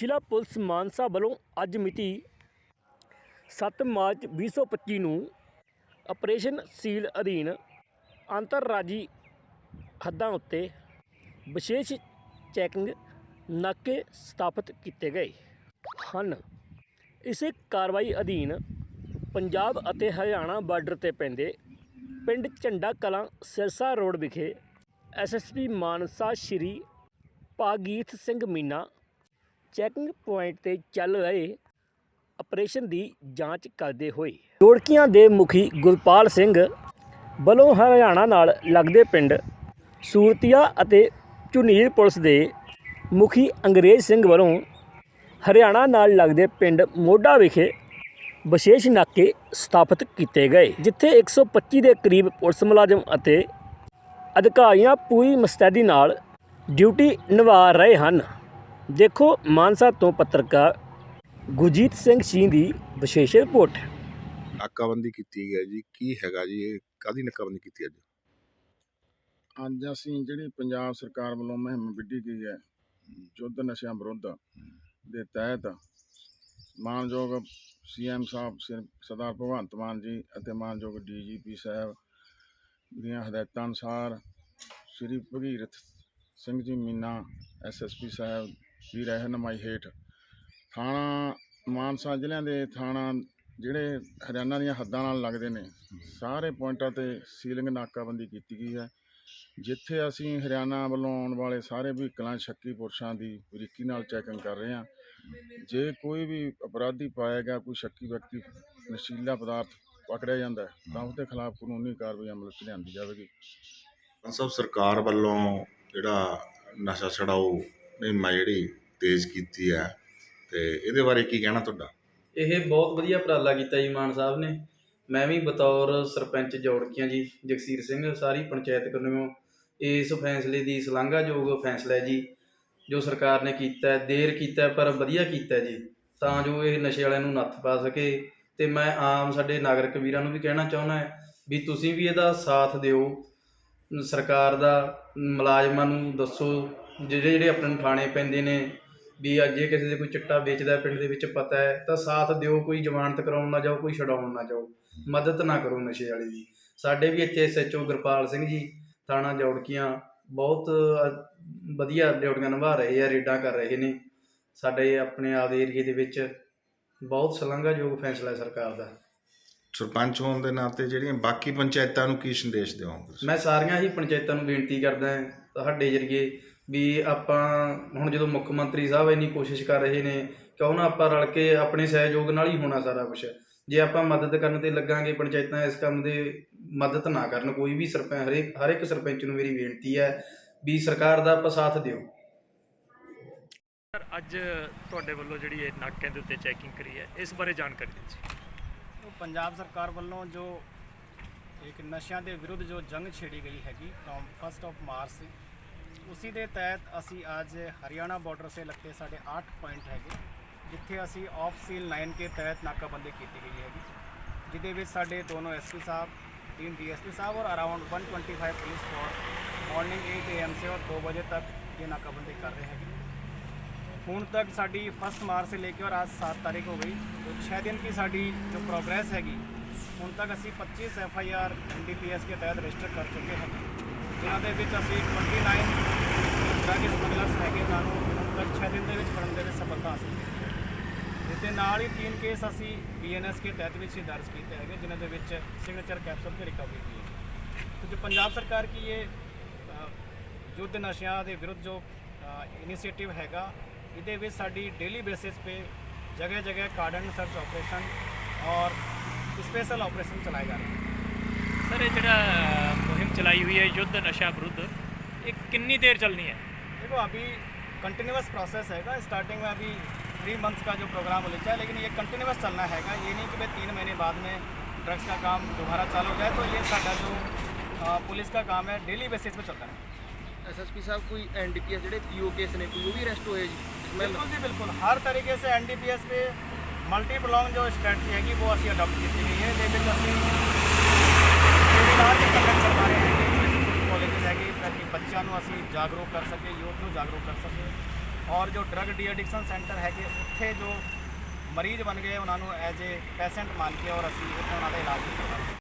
ਜ਼ਿਲ੍ਹਾ ਪੁਲਿਸ ਮਾਨਸਾ ਵੱਲੋਂ ਅੱਜ ਮਿਤੀ 7 ਮਾਰਚ 2025 ਨੂੰ ਆਪਰੇਸ਼ਨ ਸੀਲ ਅਧੀਨ ਅੰਤਰਰਾਜੀ ਹੱਦਾਂ ਉੱਤੇ ਵਿਸ਼ੇਸ਼ ਚੈਕਿੰਗ ਨਾਕੇ ਸਥਾਪਿਤ ਕੀਤੇ ਗਏ ਹਨ। ਇਸੇ ਕਾਰਵਾਈ ਅਧੀਨ ਪੰਜਾਬ ਅਤੇ ਹਰਿਆਣਾ ਬਾਰਡਰ ਤੇ ਪੈਂਦੇ ਪਿੰਡ ਝੰਡਾ ਕਲਾਂ ਸਿਰਸਾ ਰੋਡ ਵਿਖੇ SSP Mansa Shri Bhagit Singh Meena checking point ਤੇ ਚੱਲ ਰਹੇ ਆਪਰੇਸ਼ਨ ਦੀ ਜਾਂਚ ਕਰਦੇ ਹੋਏ ਜੋੜਕੀਆਂ ਦੇ ਮੁਖੀ ਗੁਰਪਾਲ ਸਿੰਘ ਵੱਲੋਂ ਹਰਿਆਣਾ ਨਾਲ ਲੱਗਦੇ ਪਿੰਡ ਸੂਰਤੀਆ ਅਤੇ ਝੁਨੀਰ ਪੁਲਿਸ ਦੇ ਮੁਖੀ ਅੰਗਰੇਜ਼ ਸਿੰਘ ਵੱਲੋਂ ਹਰਿਆਣਾ ਨਾਲ ਲੱਗਦੇ ਪਿੰਡ ਮੋਢਾ ਵਿਖੇ ਵਿਸ਼ੇਸ਼ ਨਾਕੇ ਸਥਾਪਿਤ ਕੀਤੇ ਗਏ, ਜਿੱਥੇ 125 ਦੇ ਕਰੀਬ ਪੁਲਿਸ ਮੁਲਾਜ਼ਮ ਅਤੇ ਅਧਿਕਾਰੀਆਂ ਪੂਰੀ ਮਸਤੈਦੀ ਨਾਲ ਡਿਊਟੀ ਨਿਭਾ ਰਹੇ ਹਨ। ਦੇਖੋ ਮਾਨਸਾ ਤੋਂ ਪੱਤਰਕਾਰ ਗੁਰਜੀਤ ਸਿੰਘ ਸਿੰਘ ਦੀ ਵਿਸ਼ੇਸ਼ ਰਿਪੋਰਟ। ਨਾਕਾਬੰਦੀ ਕੀਤੀ ਗਈ ਹੈ ਜੀ। ਕੀ ਹੈਗਾ ਜੀ? ਇਹ ਕਾਦੀ ਨਾਕਾਬੰਦੀ ਕੀਤੀ ਅੱਜ? ਅੱਜ ਅਸੀਂ ਜਿਹੜੀ ਪੰਜਾਬ ਸਰਕਾਰ ਵੱਲੋਂ ਮੁਹਿੰਮ ਵਿੱਢੀ ਗਈ ਹੈ ਯੁੱਧ ਨਸ਼ਿਆਂ ਵਿਰੁੱਧ ਦੇ ਤਹਿਤ ਮਾਨਯੋਗ ਸੀਐਮ ਸਾਹਿਬ ਸ੍ਰੀ ਸਰਦਾਰ ਭਗਵੰਤ ਮਾਨ ਜੀ ਅਤੇ ਮਾਨਯੋਗ ਡੀਜੀਪੀ ਸਾਹਿਬ ਦੀਆਂ ਹਦਾਇਤਾਂ ਅਨੁਸਾਰ ਸ੍ਰੀ ਭਗੀਰਥ ਸਿੰਘ ਜੀ ਮੀਨਾ ਐਸਐਸਪੀ ਸਾਹਿਬ ਦੀ ਰਹਿਨਮਾਈ ਹੇਠ। ਥਾਣਾ ਮਾਨਸਾ ਜ਼ਿਲ੍ਹਿਆਂ ਦੇ ਥਾਣਾ ਜਿਹੜੇ ਹਰਿਆਣਾ ਦੀਆਂ ਹੱਦਾਂ ਨਾਲ ਲੱਗਦੇ ਨੇ, ਸਾਰੇ ਪੁਆਇੰਟਾਂ ਤੇ ਸੀਲਿੰਗ ਨਾਕਾਬੰਦੀ ਕੀਤੀ ਗਈ ਹੈ। ਜਿੱਥੇ ਅਸੀਂ ਹਰਿਆਣਾ ਵੱਲੋਂ ਆਉਣ ਵਾਲੇ ਸਾਰੇ ਵਹੀਕਲਾਂ ਸ਼ੱਕੀ ਪੁਰਸ਼ਾਂ ਦੀ ਬਰੀਕੀ ਨਾਲ ਚੈਕਿੰਗ ਕਰ ਰਹੇ ਹਾਂ, ਜੇ ਕੋਈ ਵੀ ਅਪਰਾਧੀ ਪਾਇਆ ਗਿਆ, ਕੋਈ ਸ਼ੱਕੀ ਵਿਅਕਤੀ ਨਸ਼ੀਲਾ ਪਦਾਰਥ ਪਕੜਿਆ ਜਾਂਦਾ ਤਾਂ ਉਸ ਦੇ ਖਿਲਾਫ ਕਾਨੂੰਨੀ ਕਾਰਵਾਈ ਅਮਲ 'ਚ ਲਿਆਂਦੀ ਜਾਵੇਗੀ। ਪੰਜ ਸਾਹਿਬ ਸਰਕਾਰ ਵੱਲੋਂ ਜਿਹੜਾ ਨਸ਼ਾ ਛਡਾਓ ਮੁਹਿੰਮ ਜਿਹੜੀ ਤੇਜ਼ ਕੀਤੀ ਹੈ ਤੇ ਇਹਦੇ ਬਾਰੇ ਕੀ ਕਹਿਣਾ ਤੁਹਾਡਾ? ਇਹ ਬਹੁਤ ਵਧੀਆ ਉਪਰਾਲਾ ਕੀਤਾ ਜੀ ਮਾਨ ਸਾਹਿਬ ਨੇ। ਮੈਂ ਵੀ ਬਤੌਰ ਸਰਪੰਚ ਜੋੜਕੀਆਂ ਜੀ, ਜਗਸੀਰ ਸਿੰਘ, ਸਾਰੀ ਪੰਚਾਇਤ ਵੱਲੋਂ ਇਸ ਫੈਸਲੇ ਦੀ ਸ਼ਲਾਘਾਯੋਗ ਫੈਸਲਾ ਹੈ ਜੀ, ਜੋ ਸਰਕਾਰ ਨੇ ਕੀਤਾ, ਦੇਰ ਕੀਤਾ, ਪਰ ਵਧੀਆ ਕੀਤਾ ਜੀ। ਤਾਂ ਜੋ ਇਹ ਨਸ਼ੇ ਵਾਲਿਆਂ ਨੂੰ ਨੱਥ ਪਾ ਸਕੇ। ਤੇ ਮੈਂ ਆਮ ਸਾਡੇ ਨਾਗਰਿਕ ਵੀਰਾਂ ਨੂੰ ਵੀ ਕਹਿਣਾ ਚਾਹੁੰਦਾ ਵੀ ਤੁਸੀਂ ਵੀ ਇਹਦਾ ਸਾਥ ਦਿਓ। ਸਰਕਾਰ ਦਾ ਮੁਲਾਜ਼ਮਾਂ ਨੂੰ ਦੱਸੋ ਜਿਹੜੇ ਜਿਹੜੇ ਆਪਣੇ ਨੂੰ ਥਾਣੇ ਪੈਂਦੇ ਨੇ ਵੀ ਅੱਜ ਜੇ ਕਿਸੇ ਦੇ ਕੋਈ ਚਿੱਟਾ ਵੇਚਦਾ ਪਿੰਡ ਦੇ ਵਿੱਚ ਪਤਾ ਹੈ ਤਾਂ ਸਾਥ ਦਿਓ ਕੋਈ ਜ਼ਮਾਨਤ ਕਰਾਉਣ ਨਾ ਜਾਓ ਕੋਈ ਛਡਾਉਣ ਨਾ ਜਾਓ। ਮਦਦ ਨਾ ਕਰੋ ਨਸ਼ੇ ਵਾਲੀ ਦੀ। ਸਾਡੇ ਵੀ ਇੱਥੇ ਐਸਐਚਓ ਗੁਰਪਾਲ ਸਿੰਘ ਜੀ ਥਾਣਾ ਜੌੜਕੀਆਂ ਬਹੁਤ ਵਧੀਆ ਡਿਊਟੀਆਂ ਨਿਭਾ ਰਹੇ ਆ ਰੇਡਾਂ ਕਰ ਰਹੇ ਨੇ। ਸਾਡੇ ਆਪਣੇ ਆਪਦੇ ਏਰੀਏ ਦੇ ਵਿੱਚ ਬਹੁਤ ਸ਼ਲਾਘਾਯੋਗ ਫੈਸਲਾ ਹੈ ਸਰਕਾਰ ਦਾ। ਸਰਪੰਚ ਹੋਣ ਦੇ ਨਾਤੇ ਜਿਹੜੀਆਂ ਬਾਕੀ ਪੰਚਾਇਤਾਂ ਨੂੰ ਕੀ ਸੰਦੇਸ਼ ਤੁਸੀਂ? ਮੈਂ ਸਾਰੀਆਂ ਹੀ ਪੰਚਾਇਤਾਂ ਨੂੰ ਬੇਨਤੀ ਕਰਦਾ ਹਾਂ ਤੁਹਾਡੇ ਜਰੀਏ ਵੀ ਆਪਾਂ ਹੁਣ ਜਦੋਂ ਮੁੱਖ ਮੰਤਰੀ ਸਾਹਿਬ ਇੰਨੀ ਕੋਸ਼ਿਸ਼ ਕਰ ਰਹੇ ਨੇ ਕਿਉਂ ਨਾ ਆਪਾਂ ਰਲ ਕੇ ਆਪਣੇ ਸਹਿਯੋਗ ਨਾਲ ਹੀ ਹੋਣਾ ਸਾਰਾ ਕੁਝ ਜੇ ਆਪਾਂ ਮਦਦ ਕਰਨ ਤੇ ਲੱਗਾਂਗੇ ਪੰਚਾਇਤਾਂ ਇਸ ਕੰਮ ਦੇ ਮਦਦ ਨਾ ਕਰਨ ਕੋਈ ਵੀ ਸਰਪੰਚ ਹਰੇਕ ਹਰ ਇੱਕ ਸਰਪੰਚ ਨੂੰ ਮੇਰੀ ਬੇਨਤੀ ਹੈ ਵੀ ਸਰਕਾਰ ਦਾ ਆਪਾਂ ਸਾਥ ਦਿਓ। ਸਰ ਅੱਜ ਤੁਹਾਡੇ ਵੱਲੋਂ ਜਿਹੜੀ ਇਹ ਨਾਕਿਆਂ ਦੇ ਉੱਤੇ ਚੈਕਿੰਗ ਕਰੀ ਹੈ ਇਸ ਬਾਰੇ ਜਾਣਕਾਰੀ ਦਿਓ ਪੰਜਾਬ ਸਰਕਾਰ ਵੱਲੋਂ ਜੋ ਇੱਕ ਨਸ਼ਿਆਂ ਦੇ ਵਿਰੁੱਧ ਜੋ ਜੰਗ ਛੇੜੀ ਗਈ ਹੈਗੀ ਫਰੋਮ 1st ਆਫ ਮਾਰਚ उसी के तहत असी अज हरियाणा बॉडर से लगते साढ़े आठ पॉइंट है जिथे असी ऑफ़ सील नाइन के तहत नाकाबंदी की गई ਹੈਗੀ जिदे ਵਿੱਚ दोनों एस पी साहब, तीन पी साहब और around 125 police force morning eight A M से और दो बजे तक ये नाकाबंदी कर रहे हैं हूँ तक साड़ी फस्ट मार्च से लेकर और आज सात तारीख हो गई तो छः दिन की साड़ी जो प्रोग्रेस हैगी हूँ तक असी 25 F I R N D P S के तहत रजिस्टर कर चुके हैं ਜਿਨ੍ਹਾਂ ਦੇ ਵਿੱਚ ਅਸੀਂ 29 ਡਰਗ ਸਮਗਲਰਸ ਹੈਗੇ ਉਹਨਾਂ ਨੂੰ ਹੁਣ ਦਿਨ ਦੇ ਵਿੱਚ ਫੜਨ ਦੇ ਵਿੱਚ ਸਫਲਤਾ ਹਾਸਲ ਕੀਤੀ ਹੈ ਇਸ ਦੇ ਨਾਲ ਹੀ ਤਿੰਨ ਕੇਸ ਅਸੀਂ ਬੀਐਨਐਸ ਕੇ ਤਹਿਤ ਵਿੱਚ ਹੀ ਦਰਜ ਕੀਤੇ ਹੈਗੇ, ਜਿਨ੍ਹਾਂ ਦੇ ਵਿੱਚ ਸਿਗਨੇਚਰ ਕੈਪਸੂਲ ਤੇ ਰਿਕਵਰੀ ਹੋਈ ਹੈ। ਕਿਉਂਕਿ ਪੰਜਾਬ ਸਰਕਾਰ ਕੀ ਇਹ ਯੁੱਧ ਨਸ਼ਿਆਂ ਦੇ ਵਿਰੁੱਧ ਜੋ ਇਨੀਸ਼ੀਏਟਿਵ ਹੈਗਾ, ਇਹਦੇ ਵਿੱਚ ਸਾਡੀ ਡੇਲੀ ਬੇਸਿਸ ਤੇ ਜਗ੍ਹਾ ਜਗ੍ਹਾ ਕਾਰਡਨ ਸਰਚ ਆਪਰੇਸ਼ਨ ਔਰ ਸਪੈਸ਼ਲ ਆਪਰੇਸ਼ਨ ਚਲਾਏ ਜਾ ਰਹੇ ਹਨ सर ਇਹ जो मुहिम चलाई हुई है युद्ध नशा विरुद्ध ये कि देर चलनी है? देखो अभी कंटिन्यूस प्रोसेस हैगा। स्टार्टिंग में अभी थ्री मंथ्स का जो प्रोग्राम लिखा है लेकिन ये कंटिन्यूस चलना हैगा। ये नहीं कि भाई तीन महीने बाद में ड्रग्स का काम दोबारा चालू हो जाए तो ये साढ़ा जो पुलिस का काम है डेली बेसिस पर चलता है। एसएसपी साहब कोई एनडीपीएस डी पी ਕੇਸ ਨੇ ਕੋਈ ਉਹ ਵੀ ਅਰੈਸਟ ਹੋਏ ਜੀ बिल्कुल जी बिल्कुल। हर तरीके से एनडीपीएस पे मल्टी प्रोलॉन्ग जो स्ट्रैटी हैगी वो अभी अडोप्ट की गई है। लेकिन अभी ਅਸੀਂ ਵੈਬੀਨਾਰ ਵੀ ਕੰਡਕਟ ਕਰਵਾ ਰਹੇ ਹਾਂ ਕਾਲਜ ਹੈਗੇ ਤਾਂ ਕਿ ਬੱਚਿਆਂ ਨੂੰ ਅਸੀਂ ਜਾਗਰੂਕ ਕਰ ਸਕੀਏ, ਯੂਥ ਨੂੰ ਜਾਗਰੂਕ ਕਰ ਸਕੀਏ। ਔਰ ਜੋ ਡਰਗ ਡੀ ਐਡਿਕਸ਼ਨ ਸੈਂਟਰ ਹੈਗੇ, ਉੱਥੇ ਜੋ ਮਰੀਜ਼ ਬਣ ਗਏ, ਉਹਨਾਂ ਨੂੰ ਐਜ਼ ਏ ਪੈਸ਼ੈਂਟ ਮੰਨ ਕੇ ਔਰ ਅਸੀਂ ਉੱਥੇ ਉਹਨਾਂ ਦਾ ਇਲਾਜ ਵੀ ਕਰਾਂਗੇ